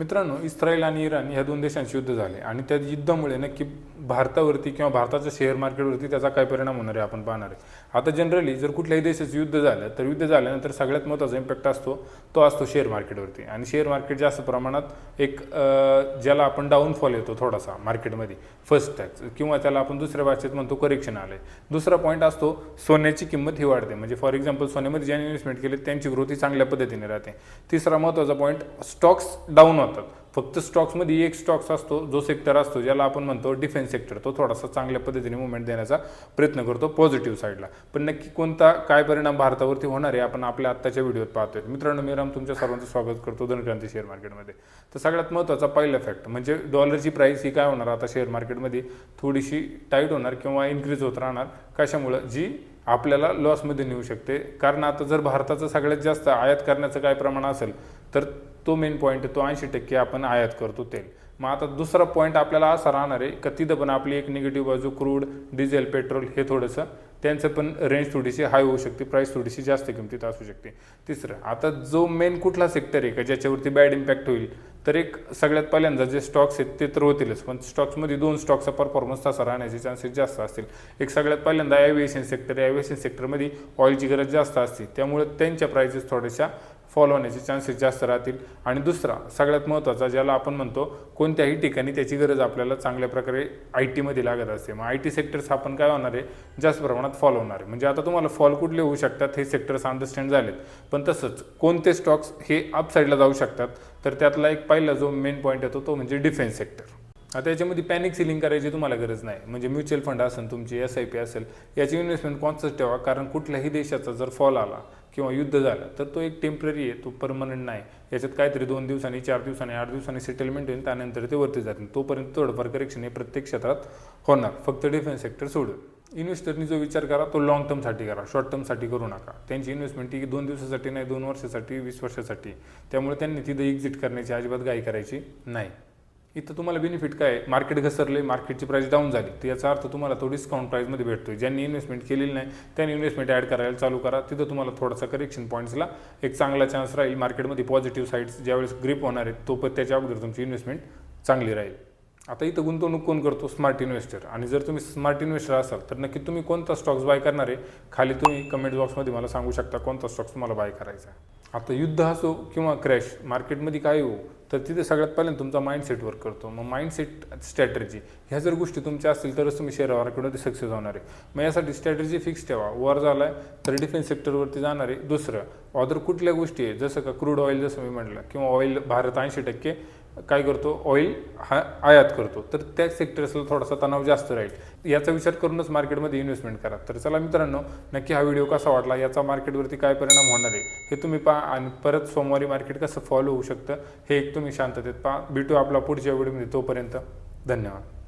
मित्रांनो इस्रायल आणि इराण ह्या दोन देशांचे युद्ध झाले आणि त्या युद्धामुळे नक्की भारतावरती किंवा भारताच्या शेअर मार्केटवरती त्याचा काय परिणाम होणार आहे आपण पाहणार आहे. आता जनरली जर कुठल्याही देशाचं युद्ध झालं तर युद्ध झाल्यानंतर सगळ्यात महत्त्वाचा इम्पॅक्ट असतो तो असतो शेअर मार्केटवरती आणि शेअर मार्केट जास्त प्रमाणात एक ज्याला आपण डाऊनफॉल येतो थोडासा मार्केटमध्ये फर्स्ट टॅक्स किंवा त्याला आपण दुसऱ्या भाषेत म्हणतो करेक्शन आले दुसरा पॉईंट असतो सोन्याची किंमत ही वाढते. म्हणजे फॉर एक्झाम्पल सोन्यामध्ये ज्यांनी इन्व्हेस्टमेंट केली त्यांची ग्रोथ ही चांगल्या पद्धतीने राहते. तिसरा महत्त्वाचा पॉईंट स्टॉक्स डाऊन होतात. फक्त स्टॉक्समध्ये एक स्टॉक्स असतो जो सेक्टर असतो ज्याला आपण म्हणतो डिफेन्स सेक्टर तो थोडासा चांगल्या पद्धतीने मुवमेंट देण्याचा प्रयत्न करतो पॉझिटिव्ह साईडला पण नक्की कोणता काय परिणाम भारतावरती होणार आहे आपण आपल्या आत्ताच्या व्हिडिओत पाहतोय. मित्रांनो मी राम तुमच्या सर्वांचं स्वागत करतो धनक्रांती शेअर मार्केटमध्ये तर सगळ्यात महत्त्वाचा पहिला फॅक्ट म्हणजे डॉलरची प्राईस ही काय होणार? आता शेअर मार्केटमध्ये थोडीशी टाईट होणार किंवा इन्क्रीज होत राहणार. कशामुळं? जी आपल्याला लॉसमध्ये नेऊ शकते. कारण आता जर भारताचं सगळ्यात जास्त आयात करण्याचं काय प्रमाण असेल तर तो मेन पॉईंट आहे तो ऐंशी टक्के आपण आयात करतो तेल. मग आता दुसरा पॉईंट आपल्याला असा राहणार आहे का तिथं पण आपली एक निगेटिव्ह बाजू क्रूड डिझेल पेट्रोल हे थोडंसं त्यांचं पण रेंज थोडीशी हाय होऊ शकते प्राईस थोडीशी जास्त किमतीत असू शकते. तिसरं आता जो मेन कुठला सेक्टर आहे का ज्याच्यावरती बॅड इम्पॅक्ट होईल तर एक सगळ्यात पहिल्यांदा जे स्टॉक्स आहेत ते तर होतीलच. पण स्टॉक्समध्ये दोन स्टॉक्सचा परफॉर्मन्स तसा राहण्याचे चान्सेस जास्त असतील. एक सगळ्यात पहिल्यांदा ॲव्हिएशन सेक्टर ॲव्हिएशन सेक्टरमध्ये ऑइलची गरज जास्त असते. त्यामुळे त्यांच्या प्राइसेस थोड्याशा फॉल होण्याचे चान्सेस जास्त राहतील. आणि दुसरा सगळ्यात महत्त्वाचा ज्याला आपण म्हणतो कोणत्याही ठिकाणी त्याची गरज आपल्याला चांगल्या प्रकारे आय टीमध्ये लागत असते. मग आय टी सेक्टर्स आपण काय होणार आहे? जास्त प्रमाणात फॉल होणार आहे. म्हणजे आता तुम्हाला फॉल कुठले होऊ शकतात हे सेक्टर्स अंडरस्टँड झालेत. पण तसंच कोणते स्टॉक्स हे अपसाईडला जाऊ शकतात? तर त्यातला एक पहिला जो मेन पॉईंट येतो तो म्हणजे डिफेन्स सेक्टर आता याच्यामध्ये पॅनिक सिलिंग करायची तुम्हाला गरज नाही. म्हणजे म्युच्युअल फंड असेल तुमची एस आय पी असेल याची इन्व्हेस्टमेंट कॉन्सच ठेवा. कारण कुठल्याही देशाचा जर फॉल आला किंवा युद्ध झालं तर तो एक टेंपररी आहे तो परमनंट नाही. याच्यात काहीतरी दोन दिवसांनी चार दिवसांनी आठ दिवसांनी सेटलमेंट होईल त्यानंतर ते वरती जातील. तोपर्यंत थोडंफार करेक्शन हे प्रत्येक क्षेत्रात होणार. फक्त डिफेन्स सेक्टर सोडून. इन्व्हेस्टरनी जो विचार करा तो लॉंग टर्मसाठी करा. शॉर्ट टर्मसाठी करू नका. त्यांची इन्व्हेस्टमेंट ही दोन दिवसासाठी नाही दोन वर्षासाठी वीस वर्षासाठी. त्यामुळे त्यांनी तिथं एक्झिट करण्याची अजिबात घाई करायची नाही. इथं तुम्हाला बेनिफिट काय? आहे? मार्केट घसरले मार्केटची प्राईस डाऊन झाली. तर याचा अर्थ तुम्हाला तो डिस्काउंट प्राईसमध्ये भेटतो ज्यांनी इन्व्हेस्टमेंट केलेली नाही त्यांनी इन्व्हेस्टमेंट ॲड करायला चालू करा. तिथं तुम्हाला थोडासा करेक्शन पॉईंट्सला एक चांगला चान्स राहील. मार्केटमध्ये पॉझिटिव्ह साईड्स ज्यावेळेस ग्रीप होणार आहेत तो पण त्याच्या अगोदर तुमची इन्व्हेस्टमेंट चांगली राहील. आता इथं गुंतवणूक कोण करतो? स्मार्ट इन्व्हेस्टर आणि जर तुम्ही स्मार्ट इन्व्हेस्टर असाल तर नक्की तुम्ही कोणता स्टॉक्स बाय करणार आहे? खाली तुम्ही कमेंट बॉक्समध्ये मला सांगू शकता कोणता स्टॉक्स तुम्हाला बाय करायचा आहे. आता युद्ध असो किंवा क्रॅश मार्केटमध्ये काय हो तर तिथे सगळ्यात पहिल्यांदा तुमचा माइंडसेट वर्क करतो. मग माइंडसेट स्ट्रॅटर्जी ह्या जर गोष्टी तुमच्या असतील तरच तुम्ही शेअर मार्केटमध्ये सक्सेस होणार आहे. मग यासाठी स्ट्रॅटर्जी फिक्स ठेवा. वर झाला आहे तर डिफेन्स सेक्टरवरती जाणार आहे. दुसरं ऑदर कुठल्या गोष्टी आहे जसं का क्रूड ऑइल जसं मी म्हटलं किंवा ऑइल भारत ऐंशी टक्के काय करतो? ऑइल हा आयात करतो. तर त्या सेक्टर्सला थोडासा तणाव जास्त राहील. याचा विचार करूनच मार्केटमध्ये इन्व्हेस्टमेंट करा. तर चला मित्रांनो नक्की हा व्हिडिओ कसा वाटला? याचा मार्केटवरती काय परिणाम होणार आहे? हे तुम्ही पहा आणि परत सोमवारी मार्केट कसं फॉलो होऊ शकतं? हे एक तुम्ही शांततेत पहा. भेटू आपला पुढच्या व्हिडिओमध्ये तोपर्यंत धन्यवाद.